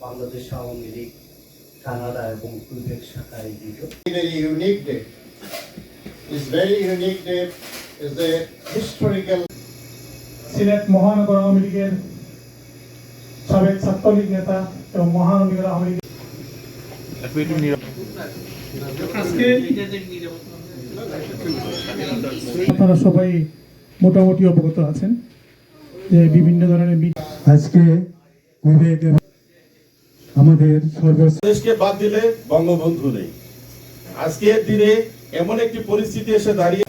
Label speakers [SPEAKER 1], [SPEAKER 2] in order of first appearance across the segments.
[SPEAKER 1] Bangladesh Awami League Canada এবং Quebec
[SPEAKER 2] Sylhet মহানগর আওয়ামী লীগের সাবেক ছাত্রলীগ নেতা এবং মহানগর আওয়ামী আপনারা সবাই মোটামুটি অবগত আছেন। বিভিন্ন ধরনের আজকে বিবেক আমাদের সর্বোচ্চ
[SPEAKER 3] দেশকে বাদ দিলে বঙ্গবন্ধু নেই। আজকের দিনে এমন একটি পরিস্থিতি এসে দাঁড়িয়ে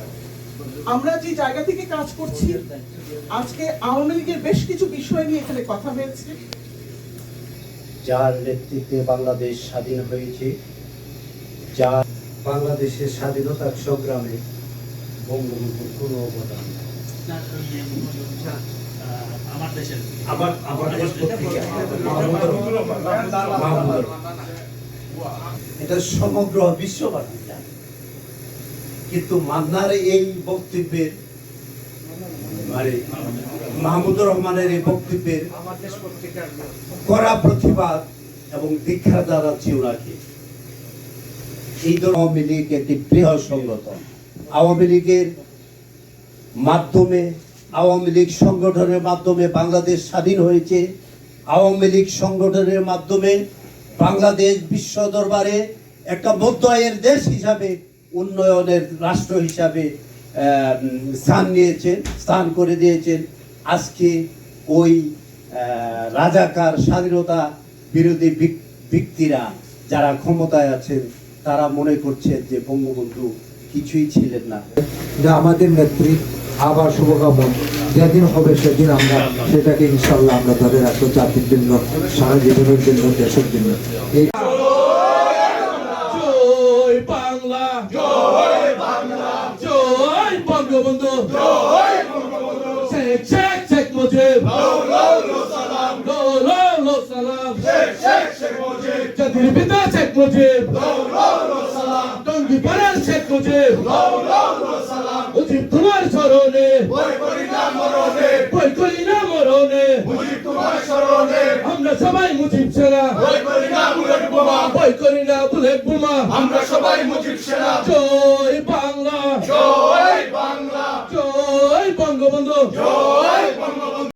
[SPEAKER 4] আমরা যে জায়গা থেকে কাজ করছি আজকে আওয়ামী লীগের বেশ কিছু বিষয় নিয়ে এখানে কথা হয়েছে।
[SPEAKER 1] যার নেতৃত্বে বাংলাদেশ স্বাধীন হয়েছে যার বাংলাদেশের স্বাধীনতার সংগ্রামে বঙ্গবন্ধুর কোনো অবদান
[SPEAKER 5] আবার আবার
[SPEAKER 1] এটা সমগ্র বিশ্ববাসী জানে। কিন্তু মান্নার এই বক্তব্যের মানে মাহমুদুর রহমানের এই বক্তব্যের কড়া প্রতিবাদ এবং দীক্ষা জানাচ্ছি ওনাকে এই ধরনের আওয়ামী লীগ একটি বৃহৎ সংগঠন। আওয়ামী লীগের মাধ্যমে আওয়ামী লীগ সংগঠনের মাধ্যমে বাংলাদেশ স্বাধীন হয়েছে। আওয়ামী লীগ সংগঠনের মাধ্যমে বাংলাদেশ বিশ্ব দরবারে একটা মধ্য আয়ের দেশ হিসাবে, উন্নয়নের রাষ্ট্র হিসাবে স্থান নিয়েছেন, স্থান করে দিয়েছেন। আজকে ওই রাজাকার স্বাধীনতা বিরোধী ব্যক্তিরা যারা ক্ষমতায় আছেন, তারা মনে করছেন যে বঙ্গবন্ধু কিছুই ছিলেন না।
[SPEAKER 6] আমাদের নেত্রী আবার শুভকামন। যেদিন হবে সেদিন আমরা সেটাকে ইনশাল্লাহ আমরা ধরে রাখব জাতির জন্য সারা জীবনের জন্য দেশের জন্য। এই
[SPEAKER 3] জয় বাংলা। জয় বাংলা। জয় বঙ্গবন্ধু। জয় বঙ্গবন্ধু। শেখ শেখ শেখ মুজিব। জাতির পিতা শেখ মুজিব। টঙ্গি পাড়ার শেখ মুজিব। না মরণে মুজিব তোমার শরণে। আমরা সবাই মুজিব সেনা। বই করি না বুলেট বোমা। ভয় করি না বুলেট বোমা আমরা সবাই মুজিব সেনা। জয় বাংলা। জয় বাংলা। জয় বঙ্গবন্ধু। জয়